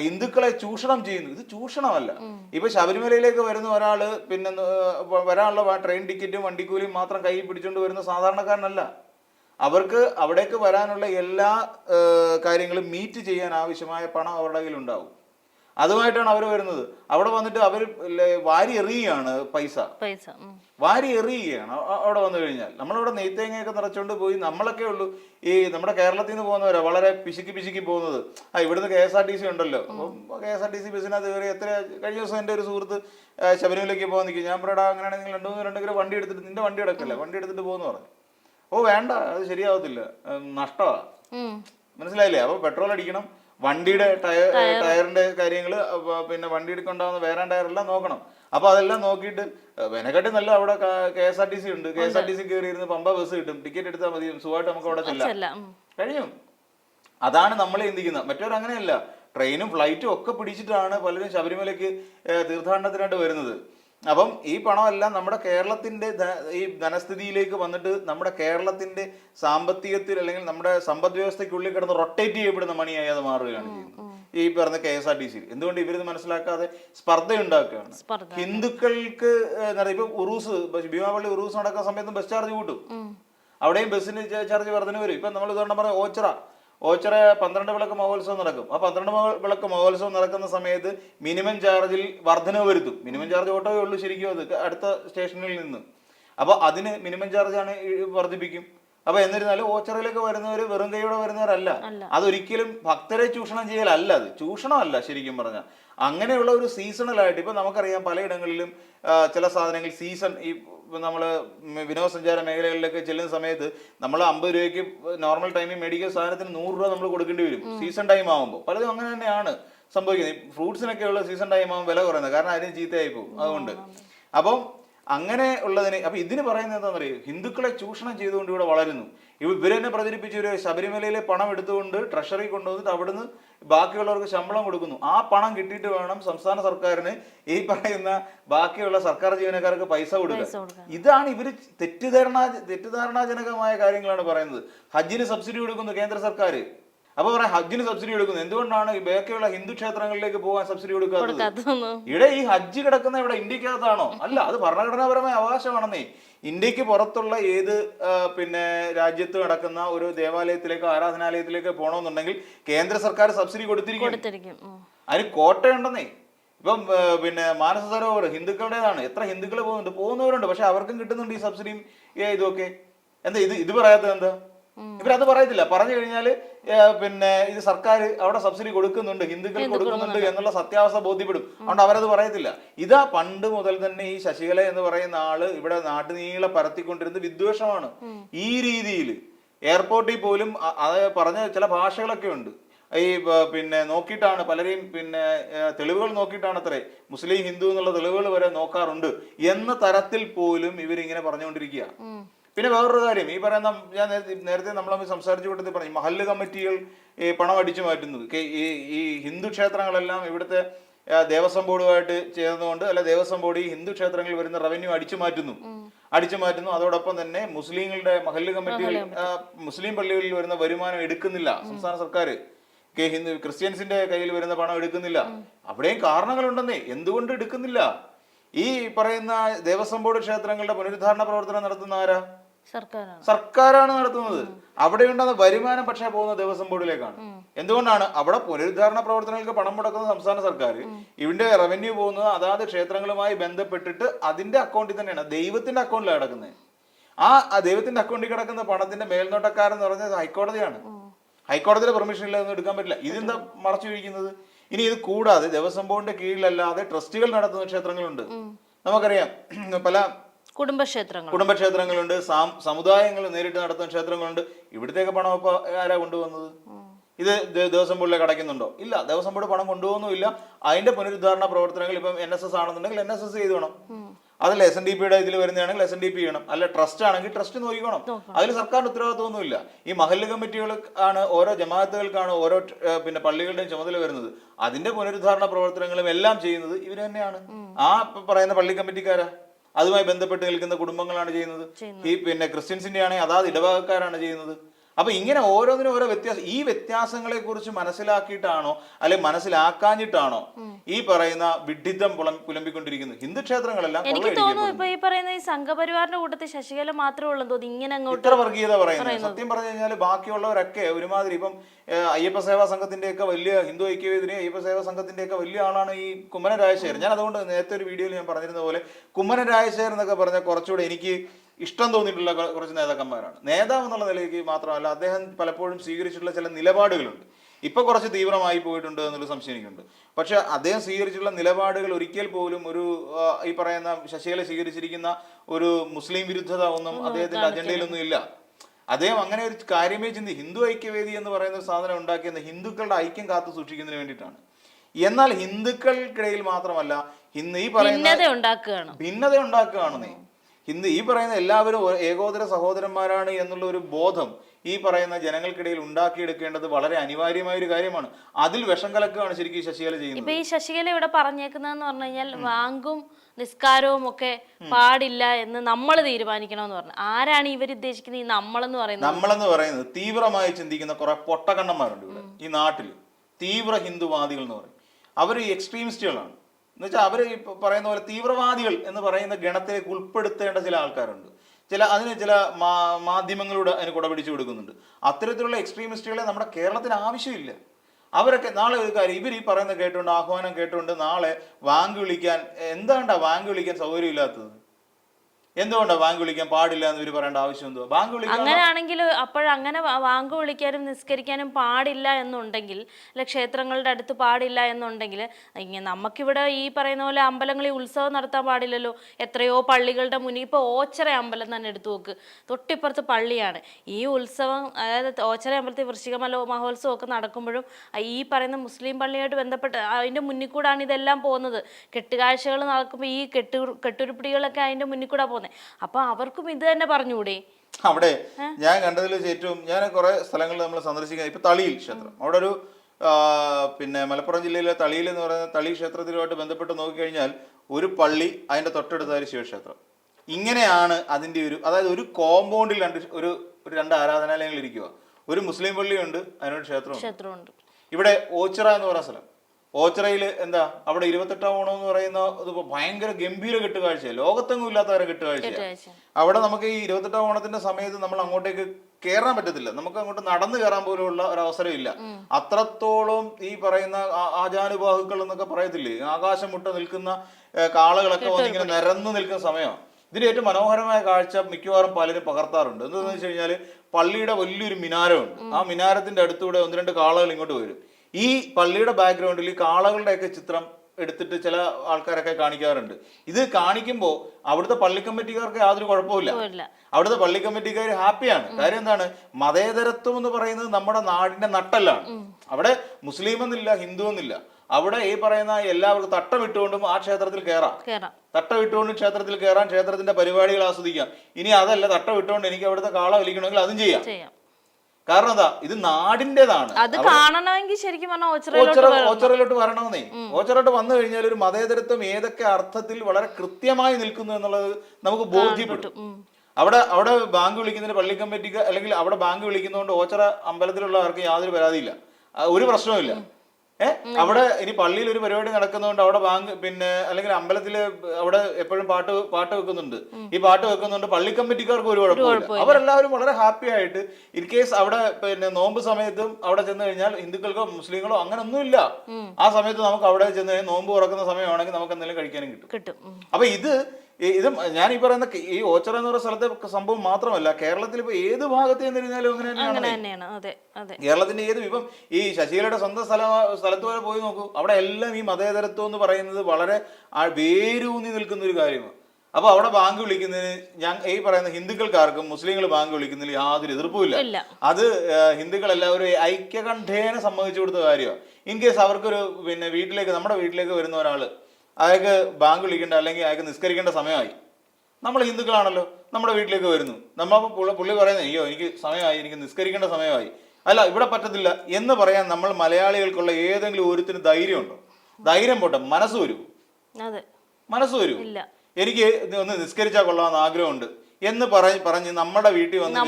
ഹിന്ദുക്കളെ ചൂഷണം ചെയ്യുന്നു. ഇത് ചൂഷണമല്ല. ഇപ്പൊ ശബരിമലയിലേക്ക് വരുന്ന ഒരാൾ പിന്നെ വരാനുള്ള ട്രെയിൻ ടിക്കറ്റും വണ്ടിക്കൂലിയും മാത്രം കയ്യിൽ പിടിച്ചുകൊണ്ട് വരുന്ന സാധാരണക്കാരനല്ല. അവർക്ക് അവിടേക്ക് വരാനുള്ള എല്ലാ കാര്യങ്ങളും മീറ്റ് ചെയ്യാൻ ആവശ്യമായ പണം അവരുടെ കയ്യിലുണ്ടാവും. അതുമായിട്ടാണ് അവർ വരുന്നത്. അവിടെ വന്നിട്ട് അവർ വാരി എറിയുകയാണ് പൈസ. പൈസ വാരി എറിയുകയാണ്. അവിടെ വന്നു കഴിഞ്ഞാൽ. നമ്മളിവിടെ നെയ്ത്തേങ്ങയൊക്കെ നിറച്ചുകൊണ്ട് പോയി നമ്മളൊക്കെ ഉള്ളൂ. ഈ നമ്മുടെ കേരളത്തിൽ നിന്ന് പോകുന്നവരാ വളരെ പിശുക്കി പിശുക്കി പോകുന്നത്. ആ ഇവിടുന്ന് K S R T C ഉണ്ടല്ലോ. അപ്പം K S R T C ബസ്സിനകത്ത് കയറി എത്ര കഴിഞ്ഞ ദിവസം എന്റെ ഒരു സുഹൃത്ത് ശബരിമലയ്ക്ക് പോകാൻ നിൽക്കും ഞാൻ പറയടാ അങ്ങനെയാണെങ്കിൽ രണ്ടു മൂന്ന് രണ്ട് കിലോ വണ്ടി എടുത്തിട്ട് നിന്റെ വണ്ടി എടുക്കല്ലേ? വണ്ടി എടുത്തിട്ട് പോകുന്നു പറഞ്ഞു. ഓ വേണ്ട. അത് ശരിയാവത്തില്ല. നഷ്ടമാ. മനസ്സിലായില്ലേ? അപ്പൊ പെട്രോൾ അടിക്കണം. വണ്ടിയുടെ ടയർ ടയറിന്റെ കാര്യങ്ങൾ പിന്നെ വണ്ടി എടുക്കൊണ്ടാവുന്ന വേറെ ടയറെല്ലാം നോക്കണം. അപ്പൊ അതെല്ലാം നോക്കിയിട്ട് വേനക്കാട്ടി നല്ല അവിടെ K S R T C ഉണ്ട്. K S R T C കയറി ഇരുന്ന് പമ്പ ബസ് കിട്ടും. ടിക്കറ്റ് എടുത്താൽ മതി. സുഖമായിട്ട് നമുക്ക് അവിടെ ചെല്ലാം. കഴിയും. അതാണ് നമ്മൾ ചിന്തിക്കുന്നത്. മറ്റൊരു അങ്ങനെയല്ല. ട്രെയിനും ഫ്ലൈറ്റും ഒക്കെ പിടിച്ചിട്ടാണ് പലരും ശബരിമലയ്ക്ക് തീർത്ഥാടനത്തിനായിട്ട് വരുന്നത്. അപ്പം ഈ പണമെല്ലാം നമ്മുടെ കേരളത്തിന്റെ ഈ ധനസ്ഥിതിയിലേക്ക് വന്നിട്ട് നമ്മുടെ കേരളത്തിന്റെ സാമ്പത്തികത്തിൽ അല്ലെങ്കിൽ നമ്മുടെ സമ്പദ് വ്യവസ്ഥയ്ക്കുള്ളിൽ കിടന്ന് റൊട്ടേറ്റ് ചെയ്യപ്പെടുന്ന മണിയായി അത് മാറുകയാണ് ചെയ്യുന്നത്. ഈ പറഞ്ഞ കെ എസ് ആർ ടി സിയിൽ എന്തുകൊണ്ട് ഇവരിത് മനസ്സിലാക്കാതെ സ്പർദ്ധ. ഉണ്ടാക്കുകയാണ് ഹിന്ദുക്കൾക്ക് ഏഹ്, എന്താ പറയുക ഇപ്പൊ ഉറൂസ് ഭീമാപള്ളി ഉറൂസ് നടക്കുന്ന സമയത്ത് ബസ് ചാർജ് കൂട്ടും. അവിടെയും ബസ്സിന് ചാർജ് വർധന വരും. ഇപ്പൊ നമ്മൾ ഉദാഹരണം പറഞ്ഞ ഓച്ചിറ. ഓച്ചിറ പന്ത്രണ്ട് വിളക്ക് മഹോത്സവം നടക്കും. ആ പന്ത്രണ്ട് വിളക്ക് മഹോത്സവം നടക്കുന്ന സമയത്ത് മിനിമം ചാർജിൽ വർധനവ് വരുത്തും. മിനിമം ചാർജ് ഓട്ടോയേ ഉള്ളൂ ശരിക്കും അത് അടുത്ത സ്റ്റേഷനിൽ നിന്ന്. അപ്പോൾ അതിന് മിനിമം ചാർജാണ് വർദ്ധിപ്പിക്കും അപ്പൊ എന്നിരുന്നാലും ഓച്ചറയിലേക്ക് വരുന്നവർ വെറും കൈയോടെ വരുന്നവരല്ല. അതൊരിക്കലും ഭക്തരെ ചൂഷണം ചെയ്യലല്ല അത്. ചൂഷണമല്ല ശരിക്കും പറഞ്ഞാൽ അങ്ങനെയുള്ള ഒരു സീസണലായിട്ട് ഇപ്പൊ നമുക്കറിയാം പലയിടങ്ങളിലും ചില സാധനങ്ങൾ സീസൺ ഈ നമ്മൾ വിനോദസഞ്ചാര മേഖലകളിലൊക്കെ ചെല്ലുന്ന സമയത്ത് നമ്മൾ അമ്പത് രൂപയ്ക്ക് നോർമൽ ടൈമിൽ മേടിക്കുന്ന സാധനത്തിന് നൂറ് രൂപ നമ്മൾ കൊടുക്കേണ്ടി വരും. സീസൺ ടൈം ആകുമ്പോൾ പലതും അങ്ങനെ തന്നെയാണ് സംഭവിക്കുന്നത്. ഫ്രൂട്ട്സിനൊക്കെ ഉള്ള സീസൺ ടൈം ആകുമ്പോൾ വില കുറയുന്നത്. കാരണം അതിന് ചീത്തയായി പോകും. അതുകൊണ്ട്. അപ്പം അങ്ങനെ ഉള്ളതിന് അപ്പൊ ഇതിന് പറയുന്നത് എന്താണെന്ന് പറയുക ഹിന്ദുക്കളെ ചൂഷണം ചെയ്തുകൊണ്ട് ഇവിടെ വളരുന്നു. ഇവരെന്നെ പ്രചരിപ്പിച്ചു ഒരു ശബരിമലയിലെ പണം എടുത്തുകൊണ്ട് ട്രഷറി കൊണ്ടുവന്നിട്ട് അവിടുന്ന് ബാക്കിയുള്ളവർക്ക് ശമ്പളം കൊടുക്കുന്നു. ആ പണം കിട്ടിയിട്ട് വേണം സംസ്ഥാന സർക്കാരിന് ഈ പറയുന്ന ബാക്കിയുള്ള സർക്കാർ ജീവനക്കാർക്ക് പൈസ കൊടുക്കുക കൊടുക്കാൻ. ഇതാണ് ഇവർ തെറ്റിദ്ധാരണ തെറ്റിദ്ധാരണാജനകമായ കാര്യങ്ങളാണ് പറയുന്നത്. ഹജ്ജിന് സബ്സിഡി കൊടുക്കുന്നു കേന്ദ്ര സർക്കാർ അപ്പൊ പറയാം ഹജ്ജിന് സബ്സിഡി കൊടുക്കുന്നു. എന്തുകൊണ്ടാണ് ഈ ബാക്കിയുള്ള ഹിന്ദു ക്ഷേത്രങ്ങളിലേക്ക് പോകാൻ സബ്സിഡി കൊടുക്കാത്തത്? ഇവിടെ ഈ ഹജ്ജ് കിടക്കുന്ന ഇവിടെ ഇന്ത്യക്കകത്താണോ? അല്ല അത് ഭരണഘടനാപരമായ അവകാശമാണെന്നേ. ഇന്ത്യയ്ക്ക് പുറത്തുള്ള ഏത് പിന്നെ രാജ്യത്ത് നടക്കുന്ന ഒരു ദേവാലയത്തിലേക്കോ ആരാധനാലയത്തിലേക്കോ പോകണമെന്നുണ്ടെങ്കിൽ കേന്ദ്ര സർക്കാർ സബ്സിഡി കൊടുത്തിരിക്കും. അതിന് കോട്ടയുണ്ടെന്നേ. ഇപ്പം പിന്നെ മാനസ സരോവർ ഹിന്ദുക്കളുടേതാണ്. എത്ര ഹിന്ദുക്കൾ പോകുന്നുണ്ട്? പോകുന്നവരുണ്ട്. പക്ഷെ അവർക്കും കിട്ടുന്നുണ്ട് ഈ സബ്സിഡിയും ഇതൊക്കെ എന്താ ഇത് ഇത് പറയാത്തത് എന്താ? ഇവരത് പറയത്തില്ല. പറഞ്ഞു കഴിഞ്ഞാൽ പിന്നെ ഇത് സർക്കാർ അവിടെ സബ്സിഡി കൊടുക്കുന്നുണ്ട് ഹിന്ദുക്കൾ കൊടുക്കുന്നുണ്ട് എന്നുള്ള സത്യാവസ്ഥ ബോധ്യപ്പെടും. അതുകൊണ്ട് അവരത് പറയത്തില്ല. ഇതാ പണ്ട് മുതൽ തന്നെ ഈ ശശികല എന്ന് പറയുന്ന ആൾ ഇവിടെ നാട്ടുനീളെ പരത്തിക്കൊണ്ടിരുന്നത് വിദ്വേഷമാണ്. ഈ രീതിയിൽ എയർപോർട്ടിൽ പോലും അത് പറഞ്ഞ ചില ഭാഷകളൊക്കെ ഉണ്ട്. ഈ പിന്നെ നോക്കിയിട്ടാണ് പലരെയും പിന്നെ തെളിവുകൾ നോക്കിയിട്ടാണ് അത്രേ. മുസ്ലിം ഹിന്ദു എന്നുള്ള തെളിവുകൾ വരെ നോക്കാറുണ്ട്. എന്ന തരത്തിൽ പോലും ഇവരിങ്ങനെ പറഞ്ഞുകൊണ്ടിരിക്കുക. പിന്നെ വേറൊരു കാര്യം ഈ പറയുന്ന ഞാൻ നേരത്തെ- നമ്മൾ തമ്മിൽ സംസാരിച്ച കൂട്ടത്തിൽ പറഞ്ഞു മഹല്ല് കമ്മിറ്റികൾ ഈ പണം അടിച്ചു മാറ്റുന്നത്. ഈ ഈ ഹിന്ദു ക്ഷേത്രങ്ങളെല്ലാം ഇവിടുത്തെ ദേവസ്വം ബോർഡുമായിട്ട് ചേർന്നുകൊണ്ട് അല്ലെ ദേവസ്വം ബോർഡ് ഈ ഹിന്ദു ക്ഷേത്രങ്ങളിൽ വരുന്ന റവന്യൂ അടിച്ചു മാറ്റുന്നു. അടിച്ചു മാറ്റുന്നു. അതോടൊപ്പം തന്നെ മുസ്ലിങ്ങളുടെ മഹല്ല് കമ്മിറ്റികൾ മുസ്ലിം പള്ളികളിൽ വരുന്ന വരുമാനം എടുക്കുന്നില്ല സംസ്ഥാന സർക്കാർ. കെ ഹിന്ദു ക്രിസ്ത്യൻസിന്റെ കയ്യിൽ വരുന്ന പണം എടുക്കുന്നില്ല. അവിടെയും കാരണങ്ങളുണ്ടെന്നേ. എന്തുകൊണ്ട് എടുക്കുന്നില്ല? ഈ പറയുന്ന ദേവസ്വം ബോർഡ് ക്ഷേത്രങ്ങളുടെ പുനരുദ്ധാരണ പ്രവർത്തനം നടത്തുന്ന ആരാ? സർക്കാരാണ്. നടത്തുന്നത്. അവിടെ ഉണ്ടാകുന്ന വരുമാനം പക്ഷേ പോകുന്ന ദേവസ്വം ബോർഡിലേക്കാണ്. എന്തുകൊണ്ടാണ്? അവിടെ പുനരുദ്ധാരണ പ്രവർത്തനങ്ങൾക്ക് പണം മുടക്കുന്ന സംസ്ഥാന സർക്കാർ ഇവിടെ റവന്യൂ പോകുന്നത് അതാത് ക്ഷേത്രങ്ങളുമായി ബന്ധപ്പെട്ടിട്ട് അതിന്റെ അക്കൗണ്ടിൽ തന്നെയാണ് ദൈവത്തിന്റെ അക്കൗണ്ടിലാണ് കിടക്കുന്നത്. ആ ആ ദൈവത്തിന്റെ അക്കൗണ്ടിൽ കിടക്കുന്ന പണത്തിന്റെ മേൽനോട്ടക്കാരൻ എന്ന് പറഞ്ഞത് ഹൈക്കോടതിയാണ്. ഹൈക്കോടതിയുടെ പെർമിഷൻ ഇല്ലാതെ ഒന്നും എടുക്കാൻ പറ്റില്ല. ഇതെന്താ മറച്ചു വയ്ക്കുന്നത് ഇനി ഇത് കൂടാതെ ദേവസ്വം ബോർഡിന്റെ കീഴിലല്ലാതെ ട്രസ്റ്റുകൾ നടത്തുന്ന ക്ഷേത്രങ്ങളുണ്ട്. നമുക്കറിയാം പല കുടുംബക്ഷേത്രങ്ങൾ. കുടുംബക്ഷേത്രങ്ങളുണ്ട് സമുദായങ്ങൾ നേരിട്ട് നടത്തുന്ന ക്ഷേത്രങ്ങളുണ്ട്. ഇവിടത്തേക്ക് പണം ഇപ്പൊ ആരാ കൊണ്ടുവന്നത്? ഇത് ദിവസം ദേവസ്വം ബോർഡിലേക്ക് അടയ്ക്കുന്നുണ്ടോ ഇല്ല ദേവസ്വം ബോർഡ് പണം കൊണ്ടുപോകുന്നുമില്ല. അതിന്റെ പുനരുദ്ധാരണ പ്രവർത്തനങ്ങൾ ഇപ്പം എൻ എസ് എസ് ആണെന്നുണ്ടെങ്കിൽ എൻ എസ് എസ് ചെയ്ത് വേണം അതല്ല എസ് എൻ ഡി പിയുടെ ഇതിൽ വരുന്നതാണെങ്കിൽ എസ് എൻ ഡി പി ചെയ്യണം. അല്ല ട്രസ്റ്റ് ആണെങ്കിൽ ട്രസ്റ്റ് നോക്കിക്കണം. അതിൽ സർക്കാരിന് ഉത്തരവാദിത്വമൊന്നുമില്ല. ഈ മഹല്ല് കമ്മിറ്റികൾ ആണ് ഓരോ ജമാഅത്തുകൾക്കാണ് ഓരോ പിന്നെ പള്ളികളുടെയും ചുമതല വരുന്നത്. അതിന്റെ പുനരുദ്ധാരണ പ്രവർത്തനങ്ങളും എല്ലാം ചെയ്യുന്നത് ഇവർ തന്നെയാണ്. ആ പറയുന്ന പള്ളി കമ്മിറ്റിക്കാരാ? അതുമായി ബന്ധപ്പെട്ട് നിൽക്കുന്ന കുടുംബങ്ങളാണ് ചെയ്യുന്നത്. ഈ പിന്നെ ക്രിസ്ത്യൻസിന്റെ ആണെങ്കിൽ അതാത് ഇടവകക്കാരാണ് ചെയ്യുന്നത്. അപ്പൊ ഇങ്ങനെ ഓരോന്നിനും ഓരോ വ്യത്യാസം. ഈ വ്യത്യാസങ്ങളെ കുറിച്ച് മനസ്സിലാക്കിയിട്ടാണോ അല്ലെ മനസ്സിലാക്കാഞ്ഞിട്ടാണോ ഈ പറയുന്ന വിഡിദ്ധം പുലം പുലമ്പിക്കൊണ്ടിരിക്കുന്നത് ഹിന്ദു ക്ഷേത്രങ്ങളെല്ലാം എനിക്ക് തോന്നുന്നു ഇപ്പൊ ഈ പറയുന്ന ഈ സംഘപരിവാറിന്റെ കൂട്ടത്തിൽ ശശികല മാത്രമേ ഉള്ളൂ തോന്നുന്നു. ഇങ്ങനെ അങ്ങോട്ട് ഇത്ര വർഗീയത പറയുന്നത്. സത്യം പറഞ്ഞു കഴിഞ്ഞാൽ ബാക്കിയുള്ളവരൊക്കെ ഒരുമാതിരി ഇപ്പം അയ്യപ്പ സേവാ സംഘത്തിന്റെ ഒക്കെ വലിയ ഹിന്ദു ഐക്യവേദിനെ അയ്യപ്പ സേവാ സംഘത്തിന്റെ ഒക്കെ വലിയ ആളാണ് ഈ കുമ്മന രാജശേഖരൻ ഞാൻ അതുകൊണ്ട് നേരത്തെ ഒരു വീഡിയോയിൽ ഞാൻ പറഞ്ഞിരുന്ന പോലെ കുമ്മന രാജശേഖരൻ എന്നൊക്കെ പറഞ്ഞ കുറച്ചുകൂടെ എനിക്ക് ഇഷ്ടം തോന്നിയിട്ടുള്ള കുറച്ച് നേതാക്കന്മാരാണ്. നേതാവ് എന്നുള്ള നിലയ്ക്ക് മാത്രമല്ല അദ്ദേഹം പലപ്പോഴും സ്വീകരിച്ചിട്ടുള്ള ചില നിലപാടുകളുണ്ട്. ഇപ്പൊ കുറച്ച് തീവ്രമായി പോയിട്ടുണ്ട് എന്നൊരു സംശയം എനിക്കുണ്ട്. പക്ഷെ അദ്ദേഹം സ്വീകരിച്ചിട്ടുള്ള നിലപാടുകൾ ഒരിക്കൽ പോലും ഒരു ഈ പറയുന്ന ശശികല സ്വീകരിച്ചിരിക്കുന്ന ഒരു മുസ്ലിം വിരുദ്ധത ഒന്നും അദ്ദേഹത്തിന്റെ അജണ്ടയിലൊന്നും ഇല്ല. അദ്ദേഹം അങ്ങനെ ഒരു കാര്യമേ ചിന്തി ഹിന്ദു ഐക്യവേദി എന്ന് പറയുന്ന ഒരു സാധനം ഉണ്ടാക്കിയത് ഹിന്ദുക്കളുടെ ഐക്യം കാത്തു സൂക്ഷിക്കുന്നതിന് വേണ്ടിയിട്ടാണ്. എന്നാൽ ഹിന്ദുക്കൾക്കിടയിൽ മാത്രമല്ല ഇന്ന് ഈ പറയുന്ന ഭിന്നത ഉണ്ടാക്കുകയാണ്. ഭിന്നത ഉണ്ടാക്കുകയാണെന്നേ. ഹിന്ദു ഈ പറയുന്ന എല്ലാവരും ഏകോദര സഹോദരന്മാരാണ് എന്നുള്ള ഒരു ബോധം ഈ പറയുന്ന ജനങ്ങൾക്കിടയിൽ ഉണ്ടാക്കിയെടുക്കേണ്ടത് വളരെ അനിവാര്യമായ ഒരു കാര്യമാണ്. അതിൽ വിഷം കലക്കുകയാണ് ശരിക്കും ഈ ശശികല ചെയ്യുന്നത്. ഇപ്പൊ ഈ ശശികല ഇവിടെ പറഞ്ഞേക്കുന്നതെന്ന് പറഞ്ഞു കഴിഞ്ഞാൽ വാങ്കും നിസ്കാരവും ഒക്കെ പാടില്ല എന്ന് നമ്മൾ തീരുമാനിക്കണമെന്ന് പറഞ്ഞു. ആരാണ് ഇവർ ഉദ്ദേശിക്കുന്നത്? ഈ നമ്മളെന്ന് പറയുന്നത്? നമ്മളെന്ന് പറയുന്നത് തീവ്രമായി ചിന്തിക്കുന്ന കുറെ പൊട്ടക്കണ്ണന്മാരുണ്ട് ഇവിടെ. ഈ നാട്ടിൽ തീവ്ര ഹിന്ദുവാദികൾ എന്ന് പറയും. അവർ ഈ എക്സ്ട്രീമിസ്റ്റുകളാണ് എന്ന് വെച്ചാൽ അവർ ഈ പറയുന്ന പോലെ തീവ്രവാദികൾ എന്ന് പറയുന്ന ഗണത്തിലേക്ക് ഉൾപ്പെടുത്തേണ്ട ചില ആൾക്കാരുണ്ട്. ചില അതിന് ചില മാധ്യമങ്ങളോട് അതിന് കുടപിടിച്ചു കൊടുക്കുന്നുണ്ട്. അത്തരത്തിലുള്ള എക്സ്ട്രീമിസ്റ്റുകളെ നമ്മുടെ കേരളത്തിന് ആവശ്യമില്ല. അവരൊക്കെ നാളെ ഒരു കാര്യം ഇവർ ഈ പറയുന്ന കേട്ടുകൊണ്ട് ആഹ്വാനം കേട്ടുകൊണ്ട് നാളെ വാങ്ക് വിളിക്കാൻ എന്താണ്ടാ വാങ്ക് വിളിക്കാൻ സൗകര്യമില്ലാത്തത്? എന്തുകൊണ്ടാണ് ബാങ്ക് വിളിക്കാൻ പാടില്ല എന്ന് ഇവർ പറയേണ്ട ആവശ്യം എന്തോ ബാങ്ക് വിളിക്കാൻ അങ്ങനെയാണെങ്കിൽ അപ്പോഴങ്ങനെ ബാങ്ക് വിളിക്കാനും നിസ്കരിക്കാനും പാടില്ല എന്നുണ്ടെങ്കിൽ അല്ല ക്ഷേത്രങ്ങളുടെ അടുത്ത് പാടില്ല എന്നുണ്ടെങ്കിൽ നമുക്കിവിടെ ഈ പറയുന്ന പോലെ അമ്പലങ്ങളിൽ ഉത്സവം നടത്താൻ പാടില്ലല്ലോ. എത്രയോ പള്ളികളുടെ മുന്നിൽ ഇപ്പോൾ ഓച്ചറ അമ്പലം തന്നെ എടുത്തു നോക്ക്. തൊട്ടിപ്പുറത്ത് പള്ളിയാണ്. ഈ ഉത്സവം അതായത് ഓച്ചറ അമ്പലത്തിൽ വൃശ്ചികമല മഹോത്സവം ഒക്കെ നടക്കുമ്പോഴും ഈ പറയുന്ന മുസ്ലിം പള്ളിയായിട്ട് ബന്ധപ്പെട്ട് അതിന്റെ മുന്നിൽ കൂടാണ് ഇതെല്ലാം പോകുന്നത്. കെട്ടുകാഴ്ചകൾ നടക്കുമ്പോൾ ഈ കെട്ടു കെട്ടുരുപ്പിടികളൊക്കെ അതിന്റെ മുന്നിൽ കൂടെ പോകുന്നത്. അപ്പോൾ അവർക്കും ഇത് തന്നെ പറഞ്ഞുകൂടെ? അവിടെ ഞാൻ കണ്ടതിൽ വെച്ച് ഏറ്റവും ഞാൻ കുറെ സ്ഥലങ്ങളിൽ നമ്മൾ സന്ദർശിക്കുന്നത് ഇപ്പൊ തളിയിൽ ക്ഷേത്രം. അവിടെ ഒരു പിന്നെ മലപ്പുറം ജില്ലയിലെ തളിയിൽ എന്ന് പറയുന്ന തളി ക്ഷേത്രത്തിലുമായിട്ട് ബന്ധപ്പെട്ട് നോക്കിക്കഴിഞ്ഞാൽ ഒരു പള്ളി അതിന്റെ തൊട്ടടുത്തായ ശിവക്ഷേത്രം. ഇങ്ങനെയാണ് അതിന്റെ ഒരു അതായത് ഒരു കോമ്പൗണ്ടിൽ രണ്ട് ഒരു ഒരു രണ്ട് ആരാധനാലയങ്ങൾ ഇരിക്കുക ഒരു മുസ്ലിം പള്ളിയുണ്ട് അതിനൊരു ക്ഷേത്രം ക്ഷേത്രമുണ്ട്. ഇവിടെ ഓച്ചിറ എന്ന് പറയുന്ന സ്ഥലം. ഓച്ചിറയിൽ എന്താ അവിടെ ഇരുപത്തെട്ടാം ഓണം എന്ന് പറയുന്ന ഇത് ഭയങ്കര ഗംഭീര കെട്ടുകാഴ്ചയാണ് ലോകത്തെങ്ങും ഇല്ലാത്ത വരെ കെട്ടുകാഴ്ചയാണ് കെട്ടുകാഴ്ച. അവിടെ നമുക്ക് ഈ ഇരുപത്തെട്ടാം ഓണത്തിന്റെ സമയത്ത് നമ്മൾ അങ്ങോട്ടേക്ക് കയറാൻ പറ്റത്തില്ല. നമുക്ക് അങ്ങോട്ട് നടന്നു കയറാൻ പോലുള്ള ഒരു അവസരം ഇല്ല. അത്രത്തോളം ഈ പറയുന്ന ആചാനുബാഹുക്കൾ എന്നൊക്കെ പറയത്തില്ലേ? ആകാശം മുട്ട നിൽക്കുന്ന കാളുകളൊക്കെ കാളകളൊക്കെ വന്നിങ്ങനെ നിരന്നു നിൽക്കുന്ന സമയമാണ്. ഇതിന്റെ ഏറ്റവും മനോഹരമായ കാഴ്ച മിക്കവാറും പലരും പകർത്താറുണ്ട്. എന്താണെന്ന് വെച്ച് കഴിഞ്ഞാൽ പള്ളിയുടെ വലിയൊരു മിനാരമുണ്ട്. ആ മിനാരത്തിന്റെ അടുത്തൂടെ ഒന്ന് രണ്ട് കാളകൾ ഇങ്ങോട്ട് വരും. ഈ പള്ളിയുടെ ബാക്ക്ഗ്രൗണ്ടിൽ ഈ കാളകളുടെയൊക്കെ ചിത്രം എടുത്തിട്ട് ചില ആൾക്കാരൊക്കെ കാണിക്കാറുണ്ട്. ഇത് കാണിക്കുമ്പോൾ അവിടുത്തെ പള്ളി കമ്മിറ്റിക്കാർക്ക് യാതൊരു കുഴപ്പമില്ല അവിടുത്തെ പള്ളി കമ്മിറ്റിക്കാർ ഹാപ്പിയാണ്. കാര്യം എന്താണ്? മതേതരത്വം എന്ന് പറയുന്നത് നമ്മുടെ നാടിന്റെ നട്ടല്ലാണ്. അവിടെ മുസ്ലിം എന്നില്ല ഹിന്ദു എന്നില്ല. അവിടെ ഈ പറയുന്ന എല്ലാവർക്കും തട്ടം ഇട്ടുകൊണ്ടും ആ ക്ഷേത്രത്തിൽ കയറാം തട്ടം ഇട്ടുകൊണ്ട് ക്ഷേത്രത്തിൽ കയറാൻ ക്ഷേത്രത്തിന്റെ പരിപാടികൾ ആസ്വദിക്കാം. ഇനി അതല്ല തട്ടം ഇട്ടുകൊണ്ട് എനിക്ക് അവിടുത്തെ കാള വലിക്കണമെങ്കിൽ അതും ചെയ്യാം. കാരണം എന്താ? ഇത് നാടിന്റേതാണ്. അത് കാണണമെങ്കിൽ ശരിക്കും. ഓച്ചറയിലോട്ട് വരണമെന്നേ. ഓച്ചറോട്ട് വന്നു കഴിഞ്ഞാൽ ഒരു മതേതരത്വം ഏതൊക്കെ അർത്ഥത്തിൽ വളരെ കൃത്യമായി നിൽക്കുന്നു എന്നുള്ളത് നമുക്ക് ബോധ്യപ്പെട്ടു അവിടെ അവിടെ ബാങ്ക് വിളിക്കുന്നതിന് പള്ളി കമ്മിറ്റിക്ക് അല്ലെങ്കിൽ അവിടെ ബാങ്ക് വിളിക്കുന്നതുകൊണ്ട് ഓച്ചറ അമ്പലത്തിലുള്ളവർക്ക് യാതൊരു പരാതിയില്ല. ഒരു ഒരു പ്രശ്നവുമില്ല. ഏ? അവിടെ ഇനി പള്ളിയിൽ ഒരു പരിപാടി നടക്കുന്നതുകൊണ്ട് അവിടെ ബാങ്ക് പിന്നെ അല്ലെങ്കിൽ അമ്പലത്തിൽ അവിടെ എപ്പോഴും പാട്ട് പാട്ട് വെക്കുന്നുണ്ട്. ഈ പാട്ട് വെക്കുന്നുണ്ട് പള്ളി കമ്മിറ്റിക്കാർക്ക് ഒരു കുഴപ്പമില്ല. അവരെല്ലാവരും വളരെ ഹാപ്പി ആയിട്ട് ഇൻ കേസ് അവിടെ പിന്നെ നോമ്പ് സമയത്തും അവിടെ ചെന്ന് കഴിഞ്ഞാൽ ഹിന്ദുക്കൾക്കോ മുസ്ലിങ്ങളോ അങ്ങനെ ഒന്നുമില്ല ആ സമയത്ത് നമുക്ക് അവിടെ ചെന്ന് കഴിഞ്ഞാൽ നോമ്പ് തുറക്കുന്ന സമയമാണെങ്കിൽ നമുക്ക് എന്തെങ്കിലും കഴിക്കാനും കിട്ടും. അപ്പൊ ഇത് ഇത് ഞാൻ ഈ പറയുന്ന ഈ ഓച്ചറ എന്ന് പറയുന്ന സ്ഥലത്തെ സംഭവം മാത്രമല്ല കേരളത്തിൽ ഇപ്പൊ ഏത് ഭാഗത്ത് ചെന്നിരുന്നാലും അങ്ങനെ തന്നെയാണ്. കേരളത്തിന്റെ ഏത് ഇപ്പം ഈ ശശികലയുടെ സ്വന്തം സ്ഥല സ്ഥലത്ത് വരെ പോയി നോക്കൂ. അവിടെ എല്ലാം ഈ മതേതരത്വം എന്ന് പറയുന്നത് വളരെ വേരൂന്നി നിൽക്കുന്ന ഒരു കാര്യമാണ്. അപ്പൊ അവിടെ ബാങ്ക് വിളിക്കുന്നതിന് ഞാൻ ഈ പറയുന്ന ഹിന്ദുക്കൾക്കാർക്കും മുസ്ലിങ്ങൾ ബാങ്ക് വിളിക്കുന്നതിൽ യാതൊരു എതിർപ്പുമില്ല ഇല്ല. അത് ഹിന്ദുക്കൾ എല്ലാവരും ഐക്യകണ്ഠേന സമ്മതിച്ചു കൊടുത്ത കാര്യമാണ്. ഇൻ കേസ് അവർക്കൊരു പിന്നെ വീട്ടിലേക്ക് നമ്മുടെ വീട്ടിലേക്ക് വരുന്ന ഒരാൾ അയാൾക്ക് ബാങ്ക് വിളിക്കേണ്ട അല്ലെങ്കിൽ അയാൾക്ക് നിസ്കരിക്കേണ്ട സമയമായി. നമ്മൾ ഹിന്ദുക്കളാണല്ലോ നമ്മുടെ വീട്ടിലേക്ക് വരുന്നു. നമ്മൾ പുള്ളി പറയുന്നത് അയ്യോ എനിക്ക് സമയമായി എനിക്ക് നിസ്കരിക്കേണ്ട സമയമായി. അല്ല ഇവിടെ പറ്റത്തില്ല എന്ന് പറയാൻ നമ്മൾ മലയാളികൾക്കുള്ള ഏതെങ്കിലും ഒരുത്തിന് ധൈര്യമുണ്ടോ? ധൈര്യം പോട്ടെ മനസ്സ് വരൂ മനസ്സ് വരൂ എനിക്ക് ഒന്ന് നിസ്കരിച്ചാൽ കൊള്ളാമെന്ന് ആഗ്രഹമുണ്ട്. എന്ന് പറഞ്ഞ് പറഞ്ഞ് നമ്മുടെ വീട്ടിൽ വന്ന്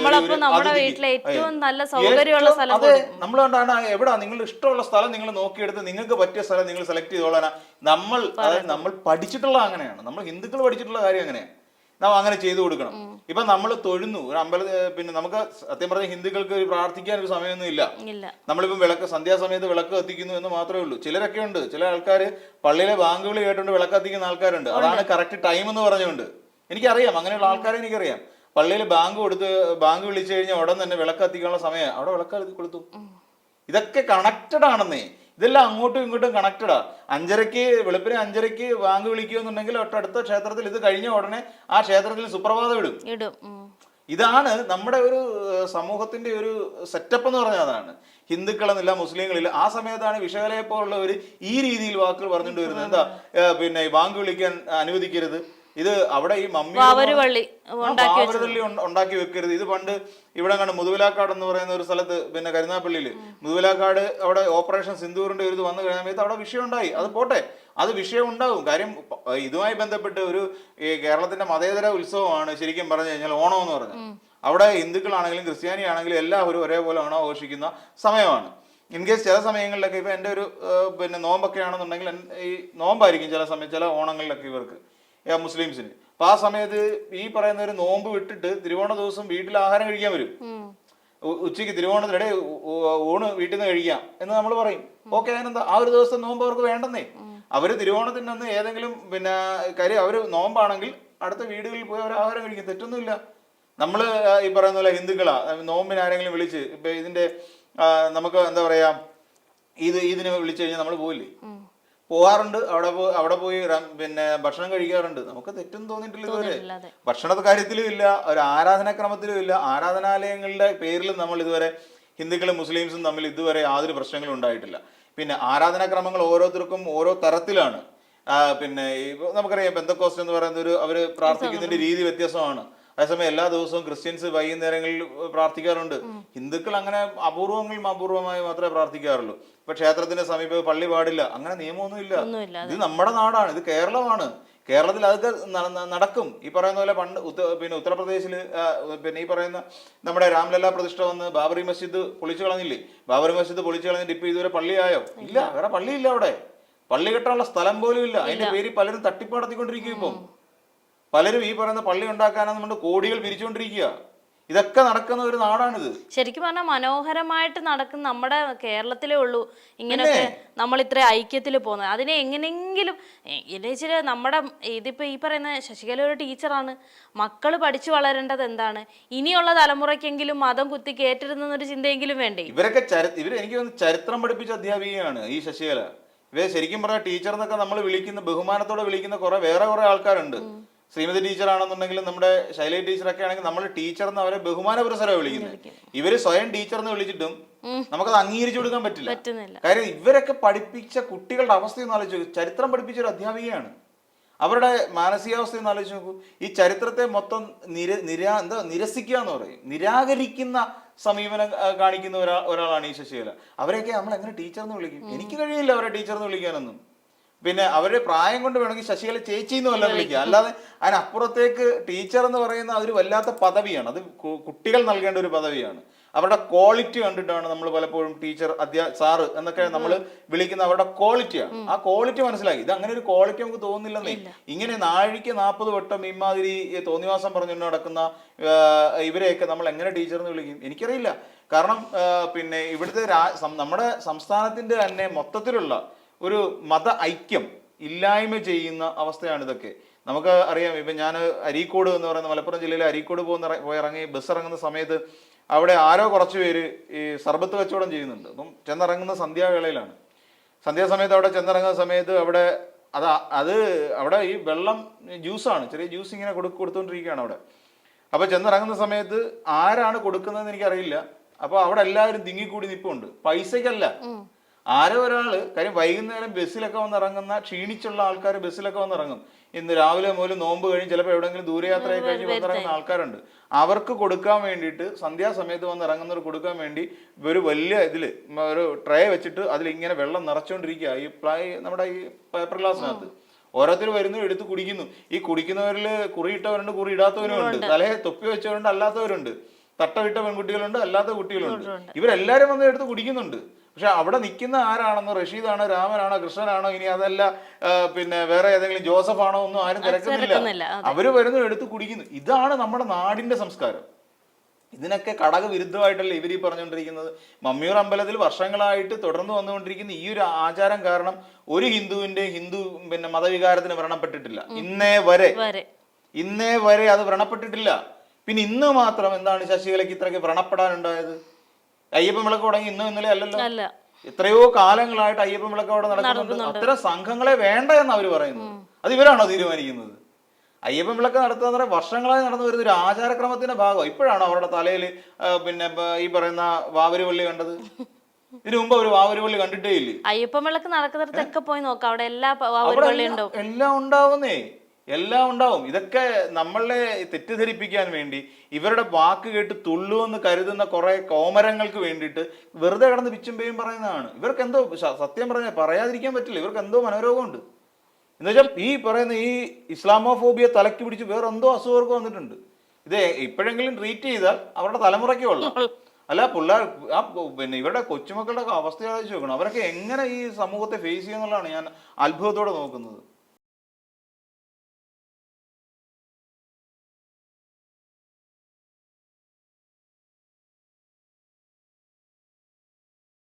അതെ നമ്മൾ കണ്ടാണ് എവിടാ? നിങ്ങൾ ഇഷ്ടമുള്ള സ്ഥലം നിങ്ങൾ നോക്കിയെടുത്ത് നിങ്ങൾക്ക് പറ്റിയ സ്ഥലം നിങ്ങൾ സെലക്ട് ചെയ്തോളാനാ. നമ്മൾ അതായത് നമ്മൾ പഠിച്ചിട്ടുള്ള അങ്ങനെയാണ്. നമ്മൾ ഹിന്ദുക്കൾ പഠിച്ചിട്ടുള്ള കാര്യം അങ്ങനെയാണ്. നാം അങ്ങനെ ചെയ്തു കൊടുക്കണം. ഇപ്പൊ നമ്മൾ തൊഴുന്നു. ഒരു അമ്പല പിന്നെ നമുക്ക് സത്യം പറഞ്ഞ ഹിന്ദുക്കൾക്ക് ഒരു പ്രാർത്ഥിക്കാൻ ഒരു സമയമൊന്നും ഇല്ല. നമ്മളിപ്പോ നമ്മളിപ്പം വിളക്ക് സന്ധ്യാസമയത്ത് വിളക്ക് കത്തിക്കുന്നു എന്ന് മാത്രമേ ഉള്ളൂ. ചിലരൊക്കെ ഉണ്ട് ചില ആൾക്കാർ പള്ളിയിലെ ബാങ്കുകൾ കേട്ടുകൊണ്ട് വിളക്ക് കത്തിക്കുന്ന ആൾക്കാരുണ്ട്. അതാണ് കറക്റ്റ് ടൈം എന്ന് പറഞ്ഞുകൊണ്ട്. എനിക്കറിയാം അങ്ങനെയുള്ള ആൾക്കാരെ എനിക്കറിയാം. പള്ളിയിൽ ബാങ്ക് കൊടുത്ത് ബാങ്ക് വിളിച്ചു കഴിഞ്ഞാൽ ഉടൻ തന്നെ വിളക്ക് കത്തിക്കാനുള്ള സമയം. അവിടെ വിളക്ക് കൊടുത്തു ഇതൊക്കെ കണക്റ്റഡ് ആണെന്നേ. ഇതെല്ലാം അങ്ങോട്ടും ഇങ്ങോട്ടും കണക്റ്റഡാ അഞ്ചരയ്ക്ക് വെളുപ്പിന് അഞ്ചരയ്ക്ക് ബാങ്ക് വിളിക്കുകയെന്നുണ്ടെങ്കിൽ തൊട്ടടുത്ത ക്ഷേത്രത്തിൽ ഇത് കഴിഞ്ഞ ഉടനെ ആ ക്ഷേത്രത്തിൽ സുപ്രഭാതം ഇടും. ഇടും. ഇതാണ് നമ്മുടെ ഒരു സമൂഹത്തിന്റെ ഒരു സെറ്റപ്പ് എന്ന് പറഞ്ഞാൽ അതാണ്. ഹിന്ദുക്കളെന്നില്ല മുസ്ലിങ്ങളില്ല ആ സമയത്താണ് വിഷകലയെ പോലുള്ളവർ ഈ രീതിയിൽ വാക്കുകൾ പറഞ്ഞുകൊണ്ട് വരുന്നത്. എന്താ? പിന്നെ ബാങ്ക് വിളിക്കാൻ അനുവദിക്കരുത്. ഇത് അവിടെ ഈ മമ്മി വാവരുവള്ളി ഉണ്ടാക്കി വെക്കരുത്. ഇത് പണ്ട് ഇവിടെ കണ്ട് മുതുവിലാക്കാട് എന്ന് പറയുന്ന ഒരു സ്ഥലത്ത് പിന്നെ കരുനാപ്പള്ളിയിൽ മുതുവിലാക്കാട് അവിടെ ഓപ്പറേഷൻ സിന്ധൂറിന്റെ ഒരു ഇത് വന്നു കഴിഞ്ഞ സമയത്ത് അവിടെ വിഷയം ഉണ്ടായി. അത് പോട്ടെ. അത് വിഷയം ഉണ്ടാവും. കാര്യം ഇതുമായി ബന്ധപ്പെട്ട് ഒരു ഈ കേരളത്തിന്റെ മതേതര ഉത്സവമാണ് ശരിക്കും പറഞ്ഞു കഴിഞ്ഞാൽ ഓണം എന്ന് പറഞ്ഞത്. അവിടെ ഹിന്ദുക്കളാണെങ്കിലും ക്രിസ്ത്യാനി ആണെങ്കിലും എല്ലാവരും ഒരേപോലെ ഓണം ആഘോഷിക്കുന്ന സമയമാണ്. ഇൻ കേസ് ചില സമയങ്ങളിലൊക്കെ ഇപ്പൊ എന്റെ ഒരു പിന്നെ നോമ്പൊക്കെ ആണെന്നുണ്ടെങ്കിൽ ഈ നോമ്പായിരിക്കും ചില സമയം ചില ഓണങ്ങളിലൊക്കെ ഇവർക്ക്. മുസ്ലിംസിന്. അപ്പൊ ആ സമയത്ത് ഈ പറയുന്ന ഒരു നോമ്പ് വിട്ടിട്ട് തിരുവോണ ദിവസം വീട്ടിൽ ആഹാരം കഴിക്കാൻ വരും. ഉച്ചയ്ക്ക് തിരുവോണത്തിനിടെ ഊണ് വീട്ടിൽ നിന്ന് കഴിക്കാം എന്ന് നമ്മൾ പറയും. ഓക്കെ അതിനെന്താ? ആ ഒരു ദിവസം നോമ്പ് അവർക്ക് വേണ്ടെന്നേ. അവർ തിരുവോണത്തിന്റെ അന്ന് ഏതെങ്കിലും പിന്നെ കാര്യം അവർ നോമ്പാണെങ്കിൽ അടുത്ത വീടുകളിൽ പോയി അവർ ആഹാരം കഴിക്കും. തെറ്റൊന്നുമില്ല. നമ്മൾ ഈ പറയുന്ന പോലെ ഹിന്ദുക്കളാ നോമ്പിന് ആരെങ്കിലും വിളിച്ച് ഇപ്പൊ ഇതിന്റെ നമുക്ക് എന്താ പറയാ ഇത് ഇതിന് വിളിച്ചു കഴിഞ്ഞാൽ നമ്മൾ പോയില്ലേ പോവാറുണ്ട്. അവിടെ അവിടെ പോയി പിന്നെ ഭക്ഷണം കഴിക്കാറുണ്ട്. നമുക്ക് തെറ്റും തോന്നിയിട്ടില്ല ഇതുവരെ. ഭക്ഷണ കാര്യത്തിലും ഇല്ല ഒരു ആരാധനാക്രമത്തിലും ഇല്ല. ആരാധനാലയങ്ങളുടെ പേരിലും നമ്മൾ ഇതുവരെ ഹിന്ദുക്കളും മുസ്ലിംസും തമ്മിൽ ഇതുവരെ യാതൊരു പ്രശ്നങ്ങളും ഉണ്ടായിട്ടില്ല. പിന്നെ ആരാധനാക്രമങ്ങൾ ഓരോരുത്തർക്കും ഓരോ തരത്തിലാണ്. പിന്നെ ഇപ്പൊ നമുക്കറിയാം ബന്ധക്കോസ്റ്റ് എന്ന് പറയുന്ന ഒരു അവർ പ്രാർത്ഥിക്കുന്നതിന്റെ രീതി വ്യത്യാസമാണ്. അതേസമയം എല്ലാ ദിവസവും ക്രിസ്ത്യൻസ് വൈകുന്നേരങ്ങളിൽ പ്രാർത്ഥിക്കാറുണ്ട്. ഹിന്ദുക്കൾ അങ്ങനെ അപൂർവങ്ങളിൽ അപൂർവമായി മാത്രമേ പ്രാർത്ഥിക്കാറുള്ളൂ. ഇപ്പൊ ക്ഷേത്രത്തിന്റെ സമീപം പള്ളി പാടില്ല. അങ്ങനെ നിയമമൊന്നുമില്ല. ഇല്ല ഇത് നമ്മുടെ നാടാണ്. ഇത് കേരളമാണ്. കേരളത്തിൽ അതൊക്കെ നടക്കും. ഈ പറയുന്ന പോലെ പണ്ട് ഉത്ത- പിന്നെ ഉത്തർപ്രദേശിൽ പിന്നെ ഈ പറയുന്ന നമ്മുടെ രാംലല്ല പ്രതിഷ്ഠ വന്ന് ബാബറി മസ്ജിദ് പൊളിച്ചു കളഞ്ഞില്ലേ? ബാബറി മസ്ജിദ് പൊളിച്ചു കളഞ്ഞിട്ട് ഇപ്പൊ ഇതുവരെ പള്ളിയായോ ഇല്ല. വേറെ പള്ളിയില്ല അവിടെ. പള്ളി കെട്ടാനുള്ള സ്ഥലം പോലും ഇല്ല. അതിന്റെ പേര് പലരും തട്ടിപ്പ് നടത്തിക്കൊണ്ടിരിക്കും ഇപ്പം പലരും ഈ പറയുന്ന പള്ളി ഉണ്ടാക്കാനെന്ന് കൊണ്ട് കോടികൾ പിരിച്ചുകൊണ്ടിരിക്കുക. ഇതൊക്കെ നടക്കുന്ന ഒരു നാടാണിത്. ശരിക്കും പറഞ്ഞാൽ മനോഹരമായിട്ട് നടക്കുന്ന നമ്മുടെ കേരളത്തിലേ ഉള്ളൂ. ഇങ്ങനെയൊക്കെ നമ്മൾ ഇത്ര ഐക്യത്തിൽ പോകുന്നത്. അതിനെ എങ്ങനെയെങ്കിലും എന്നുവെച്ചാൽ നമ്മുടെ ഇതിപ്പോൾ ഈ പറയുന്ന ശശികല ഒരു ടീച്ചറാണ്. മക്കൾ പഠിച്ചു വളരേണ്ടത് എന്താണ്? ഇനിയുള്ള തലമുറയ്ക്കെങ്കിലും മതം കുത്തി കയറ്റരുതെന്നൊരു ചിന്തയെങ്കിലും വേണ്ടേ? ഇവരൊക്കെ ഇവർ എനിക്ക് ചരിത്രം പഠിപ്പിച്ച അധ്യാപികയാണ് ഈ ശശികല. ഇവരെ ശരിക്കും പറഞ്ഞാൽ ടീച്ചർ എന്നൊക്കെ നമ്മൾ വിളിക്കുന്ന ബഹുമാനത്തോടെ വിളിക്കുന്ന കുറെ വേറെ കുറെ ആൾക്കാരുണ്ട്. ശ്രീമതി ടീച്ചർ ആണെന്നുണ്ടെങ്കിലും നമ്മുടെ ശൈലജ ടീച്ചറൊക്കെ ആണെങ്കിൽ നമ്മൾ ടീച്ചർ എന്ന് അവരെ ബഹുമാന പുരസ്സരം വിളിക്കുന്നത് ഇവർ സ്വയം ടീച്ചർ എന്ന് വിളിച്ചിട്ടും നമുക്കത് അംഗീകരിച്ചു കൊടുക്കാൻ പറ്റില്ല. കാര്യം ഇവരൊക്കെ പഠിപ്പിച്ച കുട്ടികളുടെ അവസ്ഥയൊന്നും എന്ന് നോക്കൂ. ചരിത്രം പഠിപ്പിച്ച ഒരു അധ്യാപികയാണ്. അവരുടെ മാനസികാവസ്ഥ ഒന്ന് ആലോചിച്ച് നോക്കൂ. ഈ ചരിത്രത്തെ മൊത്തം നിര നിരാ എന്താ നിരസിക്കുക എന്ന് പറയും. നിരാകരിക്കുന്ന സമീപനം കാണിക്കുന്ന ഒരാ ഒരാളാണ് ഈ ശശികല. അവരെയൊക്കെ നമ്മൾ എങ്ങനെ ടീച്ചർ എന്ന് വിളിക്കും എനിക്ക് കഴിയില്ല അവരെ ടീച്ചർ എന്ന് വിളിക്കാനൊന്നും. പിന്നെ അവരുടെ പ്രായം കൊണ്ട് വേണമെങ്കിൽ ശശികല ചേച്ചി എന്ന് വല്ലതും വിളിക്കുക അല്ലാതെ അതിനപ്പുറത്തേക്ക് ടീച്ചർ എന്ന് പറയുന്ന അതൊരു വല്ലാത്ത പദവിയാണ്. അത് കുട്ടികൾ നൽകേണ്ട ഒരു പദവിയാണ്. അവരുടെ ക്വാളിറ്റി കണ്ടിട്ടാണ് നമ്മൾ പലപ്പോഴും ടീച്ചർ അധ്യാ സാറ് എന്നൊക്കെ നമ്മൾ വിളിക്കുന്ന അവരുടെ ക്വാളിറ്റിയാണ് ആ ക്വാളിറ്റി മനസ്സിലാക്കി ഇത് അങ്ങനെ ഒരു ക്വാളിറ്റി നമുക്ക് തോന്നുന്നില്ലെന്നേ. ഇങ്ങനെ നാഴിക്ക് നാൽപ്പത് വട്ടം ഇമാതിരി തോന്നിവാസം പറഞ്ഞുകൊണ്ട് നടക്കുന്ന ഇവരെയൊക്കെ നമ്മൾ എങ്ങനെ ടീച്ചർ എന്ന് വിളിക്കും? എനിക്കറിയില്ല. കാരണം പിന്നെ ഇവിടുത്തെ നമ്മുടെ സംസ്ഥാനത്തിന്റെ തന്നെ മൊത്തത്തിലുള്ള ഒരു മത ഐക്യം ഇല്ലായ്മ ചെയ്യുന്ന അവസ്ഥയാണ് ഇതൊക്കെ. നമുക്ക് അറിയാം ഇപ്പം ഞാൻ അരീക്കോട് എന്ന് പറയുന്ന മലപ്പുറം ജില്ലയിലെ അരീക്കോട് പോകുന്ന ഇറ- പോയി ഇറങ്ങി ബസ് ഇറങ്ങുന്ന സമയത്ത് അവിടെ ആരോ കുറച്ച് പേര് ഈ സർബത്ത് കച്ചവടം ചെയ്യുന്നുണ്ട്. അപ്പം ചെന്നിറങ്ങുന്ന സന്ധ്യാവേളയിലാണ്. സന്ധ്യാസമയത്ത് അവിടെ ചെന്നിറങ്ങുന്ന സമയത്ത് അവിടെ അത് അത് അവിടെ ഈ വെള്ളം ജ്യൂസാണ്. ചെറിയ ജ്യൂസ് ഇങ്ങനെ കൊടു കൊടുത്തുകൊണ്ടിരിക്കുകയാണ് അവിടെ. അപ്പോൾ ചെന്നിറങ്ങുന്ന സമയത്ത് ആരാണ് കൊടുക്കുന്നതെന്ന് എനിക്കറിയില്ല. അപ്പോൾ അവിടെ എല്ലാവരും തിങ്ങിക്കൂടി നിൽപ്പുണ്ട് പൈസയ്ക്കല്ല. ആരോ ഒരാൾ കാര്യം വൈകുന്നേരം ബസ്സിലൊക്കെ വന്ന് ഇറങ്ങുന്ന ക്ഷീണിച്ചുള്ള ആൾക്കാർ ബസ്സിലൊക്കെ വന്ന് ഇറങ്ങും ഇന്ന് രാവിലെ മുതൽ നോമ്പ് കഴിഞ്ഞ് ചിലപ്പോൾ എവിടെയെങ്കിലും ദൂരയാത്രയൊക്കെ കഴിഞ്ഞ് വന്നിറങ്ങുന്ന ആൾക്കാരുണ്ട്. അവർക്ക് കൊടുക്കാൻ വേണ്ടിയിട്ട് സന്ധ്യാസമയത്ത് വന്ന് ഇറങ്ങുന്നവർ കൊടുക്കാൻ വേണ്ടി ഒരു വലിയ ഇതിൽ ഒരു ട്രേ വെച്ചിട്ട് അതിൽ ഇങ്ങനെ വെള്ളം നിറച്ചുകൊണ്ടിരിക്കുക ഈ പ്ലൈ നമ്മുടെ ഈ പേപ്പർ ഗ്ലാസ്സിനകത്ത്. ഓരോരുത്തർ വരുന്നു എടുത്ത് കുടിക്കുന്നു. ഈ കുടിക്കുന്നവരിൽ കുറിയിട്ടവരുണ്ട് കുറി ഇടാത്തവരും ഉണ്ട് തലയെ തൊപ്പി വെച്ചവരുണ്ട് അല്ലാത്തവരുണ്ട്. തട്ടവിട്ട പെൺകുട്ടികളുണ്ട് അല്ലാത്ത കുട്ടികളുണ്ട്. ഇവരെല്ലാരും വന്ന് എടുത്ത് കുടിക്കുന്നുണ്ട്. പക്ഷെ അവിടെ നിൽക്കുന്ന ആരാണെന്നോ റഷീദാണോ രാമനാണോ കൃഷ്ണനാണോ ഇനി അതല്ല പിന്നെ വേറെ ഏതെങ്കിലും ജോസഫ് ആണോ ഒന്നും ആരും തിരക്കുന്നില്ല, അവർ വരുന്നു എടുത്ത് കുടിക്കുന്നു. ഇതാണ് നമ്മുടെ നാടിന്റെ സംസ്കാരം. ഇതിനൊക്കെ ഘടകവിരുദ്ധമായിട്ടല്ല ഇവർ ഈ പറഞ്ഞുകൊണ്ടിരിക്കുന്നത്? മമ്മിയൂർ അമ്പലത്തിൽ വർഷങ്ങളായിട്ട് തുടർന്ന് വന്നുകൊണ്ടിരിക്കുന്ന ഈ ഒരു ആചാരം കാരണം ഒരു ഹിന്ദുവിന്റെ ഹിന്ദു പിന്നെ മതവികാരത്തിന് വ്രണപ്പെട്ടിട്ടില്ല. ഇന്നേ വരെ. ഇന്നേ വരെ അത് വ്രണപ്പെട്ടിട്ടില്ല. പിന്നെ ഇന്ന് മാത്രം എന്താണ് ശശികലയ്ക്ക് ഇത്രയ്ക്ക് വ്രണപ്പെടാനുണ്ടായത്? അയ്യപ്പൻ വിളക്ക് തുടങ്ങി ഇന്നും ഇന്നലെ അല്ലല്ലോ. എത്രയോ കാലങ്ങളായിട്ട് അയ്യപ്പൻ വിളക്ക് അവിടെ നടക്കുന്നുണ്ട്. അത്തരം സംഘങ്ങളെ വേണ്ട എന്ന് അവർ പറയുന്നു അത് ഇവരാണോ തീരുമാനിക്കുന്നത്? അയ്യപ്പൻ വിളക്ക് നടത്തുന്ന വർഷങ്ങളായി നടന്നു വരുന്ന ഒരു ആചാരക്രമത്തിന്റെ ഭാഗം ഇപ്പോഴാണ് അവരുടെ തലയിൽ പിന്നെ ഈ പറയുന്ന വാവരുവള്ളി കണ്ടത്? ഇതിനു മുമ്പ് ഒരു വാവരുവള്ളി കണ്ടിട്ടേ ഇല്ലേ? അയ്യപ്പൻ വിളക്ക് നടക്കുന്നിടത്തൊക്കെ പോയി നോക്കാം. അവിടെ എല്ലാ ഉണ്ടാവും എല്ലാം ഉണ്ടാവുന്നേ. എല്ലാം ഉണ്ടാവും. ഇതൊക്കെ നമ്മളെ തെറ്റിദ്ധരിപ്പിക്കാൻ വേണ്ടി ഇവരുടെ വാക്ക് കേട്ട് തുള്ളുവെന്ന് കരുതുന്ന കുറെ കോമരങ്ങൾക്ക് വേണ്ടിയിട്ട് വെറുതെ കിടന്ന് പിച്ചും പറയുന്നതാണ്. ഇവർക്ക് എന്തോ സത്യം പറഞ്ഞാൽ പറയാതിരിക്കാൻ പറ്റില്ല. ഇവർക്ക് എന്തോ മനോരോഗമുണ്ട്. എന്ന് വെച്ചാൽ ഈ പറയുന്ന ഈ ഇസ്ലാമോഫോബിയ തലക്ക് പിടിച്ച് വേറെ എന്തോ അസുഖർക്ക് വന്നിട്ടുണ്ട്. ഇത് ഇപ്പോഴെങ്കിലും ട്രീറ്റ് ചെയ്താൽ അവരുടെ തലമുറയ്ക്ക് ഉള്ളു. അല്ല പിള്ളേർ ആ പിന്നെ ഇവരുടെ കൊച്ചുമക്കളുടെ അവസ്ഥ ആലോചിച്ച് നോക്കണം. അവരൊക്കെ എങ്ങനെ ഈ സമൂഹത്തെ ഫേസ് ചെയ്യുന്നുള്ളതാണ് ഞാൻ അത്ഭുതത്തോടെ നോക്കുന്നത്.